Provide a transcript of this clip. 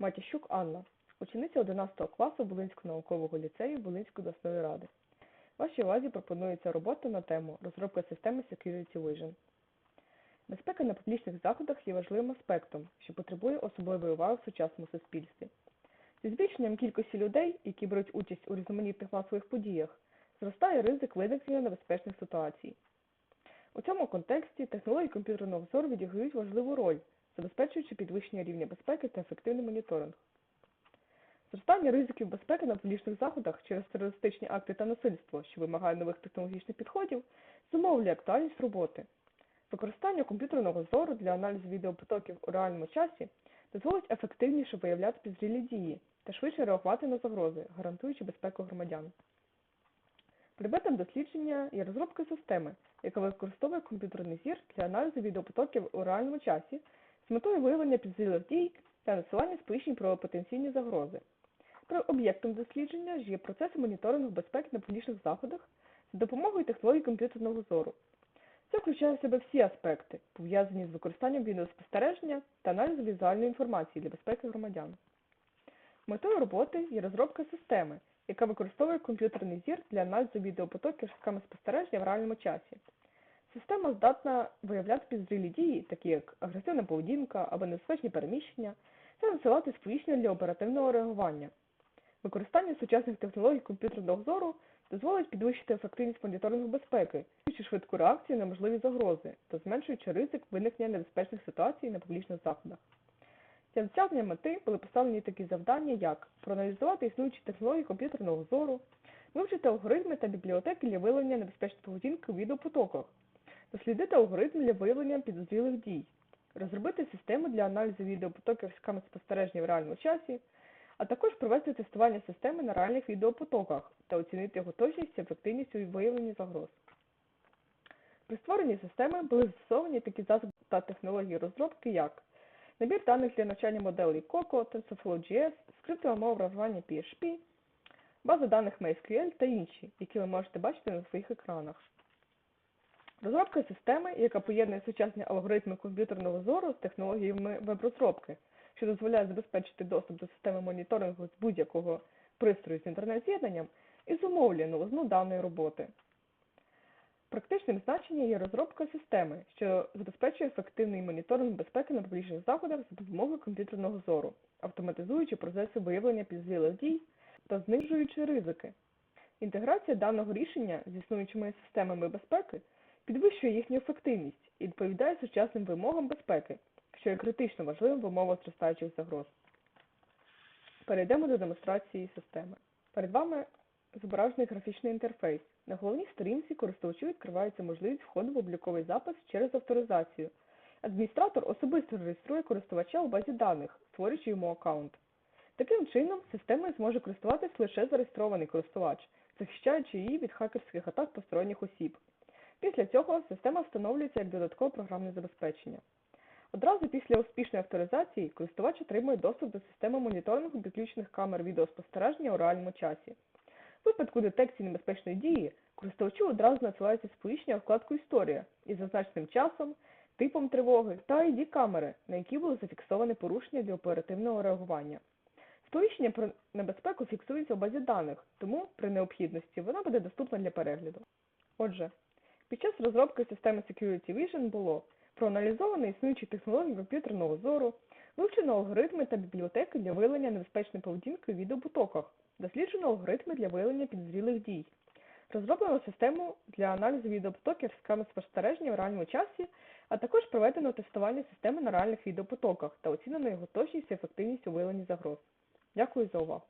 Матящук Анна, учениця 11 класу Волинського наукового ліцею Волинської обласної ради. Вашій увазі пропонується робота на тему розробка системи Security Vision. Безпека на публічних заходах є важливим аспектом, що потребує особливої уваги в сучасному суспільстві. Зі збільшенням кількості людей, які беруть участь у різноманітних масових подіях, зростає ризик виникнення небезпечних ситуацій. У цьому контексті технології комп'ютерного зору відіграють важливу роль, забезпечуючи підвищення рівня безпеки та ефективний моніторинг. Зростання ризиків безпеки на публічних заходах через терористичні акти та насильство, що вимагає нових технологічних підходів, зумовлює актуальність роботи. Використання комп'ютерного зору для аналізу відеопотоків у реальному часі дозволить ефективніше виявляти підозрілі дії та швидше реагувати на загрози, гарантуючи безпеку громадян. Предметом дослідження є розробка системи, яка використовує комп'ютерний зір для аналізу відеопотоків у реальному часі з метою виявлення підозрілих дій та насилання сповіщень про потенційні загрози. Про об'єктом дослідження ж є процеси моніторингу безпеки на публічних заходах за допомогою технологій комп'ютерного зору. Це включає в себе всі аспекти, пов'язані з використанням відеоспостереження та аналізу візуальної інформації для безпеки громадян. Метою роботи є розробка системи, яка використовує комп'ютерний зір для аналізу відеопотоків з спостереження в реальному часі. Система здатна виявляти підозрілі дії, такі як агресивна поведінка або небезпечні переміщення, та надсилати сповіщення для оперативного реагування. Використання сучасних технологій комп'ютерного зору дозволить підвищити ефективність моніторингу безпеки, швидку реакцію на можливі загрози та зменшуючи ризик виникнення небезпечних ситуацій на публічних заходах. Для досягнення мети були поставлені такі завдання, як проаналізувати існуючі технології комп'ютерного зору, вивчити алгоритми та бібліотеки для виявлення небезпечної поведінки у відеопотоках, дослідити алгоритм для виявлення підозрілих дій, розробити систему для аналізу відеопотоків з камер спостереження в реальному часі, а також провести тестування системи на реальних відеопотоках та оцінити його точність і ефективність у виявленні загроз. При створенні системи були застосовані такі засоби та технології розробки, як набір даних для навчання моделей COCO, TensorFlow.js, скриптова мова вражування PHP, база даних MySQL та інші, які ви можете бачити на своїх екранах. Розробка системи, яка поєднує сучасні алгоритми комп'ютерного зору з технологіями веб-розробки, що дозволяє забезпечити доступ до системи моніторингу з будь-якого пристрою з інтернет-з'єднанням, і зумовлює новизну даної роботи. Практичним значенням є розробка системи, що забезпечує ефективний моніторинг безпеки на публічних заходах за допомогою комп'ютерного зору, автоматизуючи процеси виявлення підозрілих дій та знижуючи ризики. Інтеграція даного рішення з існуючими системами безпеки підвищує їхню ефективність і відповідає сучасним вимогам безпеки, що є критично важливим в умовах зростаючих загроз. Перейдемо до демонстрації системи. Перед вами зображений графічний інтерфейс. На головній сторінці користувачу відкривається можливість входу в обліковий запис через авторизацію. Адміністратор особисто реєструє користувача у базі даних, створюючи йому аккаунт. Таким чином, системою зможе користуватись лише зареєстрований користувач, захищаючи її від хакерських атак посторонніх осіб. Після цього система встановлюється як додаткове програмне забезпечення. Одразу після успішної авторизації користувач отримує доступ до системи моніторингу підключених камер відеоспостереження у реальному часі. В випадку детекції небезпечної дії користувачу одразу надсилається сповіщення в вкладку Історія із зазначеним часом, типом тривоги та ID камери, на якій було зафіксоване порушення для оперативного реагування. Сповіщення про небезпеку фіксується у базі даних, тому при необхідності вона буде доступна для перегляду. Отже, під час розробки системи Security Vision було проаналізовано існуючі технології комп'ютерного зору, вивчено алгоритми та бібліотеки для виявлення небезпечної поведінки у відеопотоках, досліджено алгоритми для виявлення підозрілих дій, розроблено систему для аналізу відеопотоків з камер спостереження в реальному часі, а також проведено тестування системи на реальних відеопотоках та оцінено його точність і ефективність у виявленні загроз. Дякую за увагу!